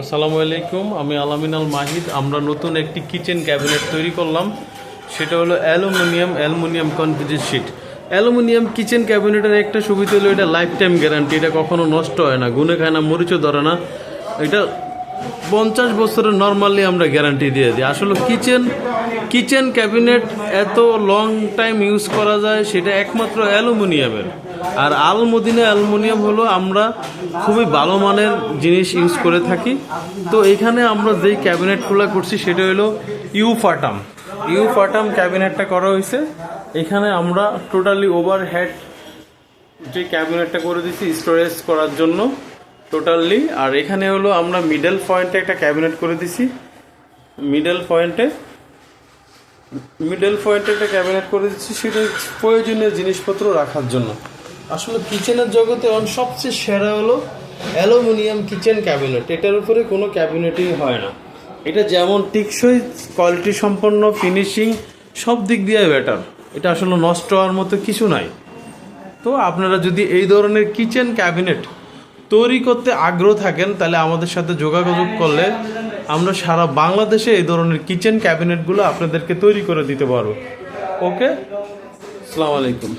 আসসালামু আলাইকুম, আমি আলামিনাল মাহিদ। আমরা নতুন একটি কিচেন ক্যাবিনেট তৈরি করলাম। সেটা হলো aluminium aluminium composite sheet aluminium kitchen ক্যাবিনেটের একটা সুবিধা হলো এটা লাইফ টাইম গ্যারান্টি এটা কখনো নষ্ট হয় না, গুনে খায় না, মরিচও ধরে না। এটা পঞ্চাশ বছরের নর্মালি আমরা গ্যারান্টি দিয়ে দিই। আসলে কিচেন কিচেন ক্যাবিনেট এত লং টাইম ইউজ করা যায়, সেটা একমাত্র অ্যালুমিনিয়ামের। আর আলমদিনা অ্যালুমিনিয়াম হলো আমরা খুবই ভালো মানের জিনিস ইউজ করে থাকি। তো এখানে আমরা যেই ক্যাবিনেটগুলো করছি, সেটা হলো ইউফাটাম। ইউফাটাম ক্যাবিনেটটা করা হয়েছে। এখানে আমরা টোটালি ওভারহেড যে ক্যাবিনেটটা করে দিচ্ছি স্টোরেজ করার জন্য। টোটালি আর এখানে হলো আমরা মিডল পয়েন্টে একটা ক্যাবিনেট করে দিছি। মিডল পয়েন্টে মিডল পয়েন্টে একটা ক্যাবিনেট করে দিচ্ছি সেটা প্রয়োজনীয় জিনিসপত্র রাখার জন্য। আসলে কিচেনের জগতে অন সবচেয়ে সেরা হলো অ্যালুমিনিয়াম কিচেন ক্যাবিনেট এটার উপরে কোনো ক্যাবিনেটই হয় না। এটা যেমন টিকসই কোয়ালিটি সম্পন্ন ফিনিশিং সব দিক দিয়ে বেটার এটা আসলে নষ্ট হওয়ার মতো কিছু নাই। তো আপনারা যদি এই ধরনের কিচেন ক্যাবিনেট তৈরি করতে আগ্রহ থাকেন, তাহলে আমাদের সাথে যোগাযোগ করলে আমরা সারা বাংলাদেশে এই ধরনের কিচেন ক্যাবিনেটগুলো আপনাদেরকে তৈরি করে দিতে পারব। ওকে আসসালামু আলাইকুম।